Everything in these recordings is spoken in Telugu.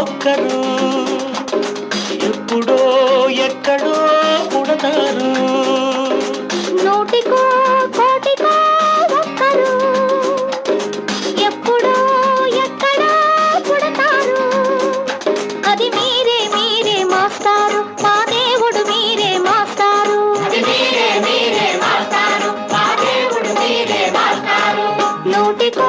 ఒక్కరు. ఎప్పుడో ఎక్కడో పుడతారు. నూటికో కోటికో ఒక్కరు. ఎప్పుడో ఎక్కడో పుడతారు. అది మీరే మీరే మాస్టారు మా దేవుడు మీరే నూటికో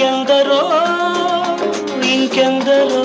ఎందరో ఇంకెందరో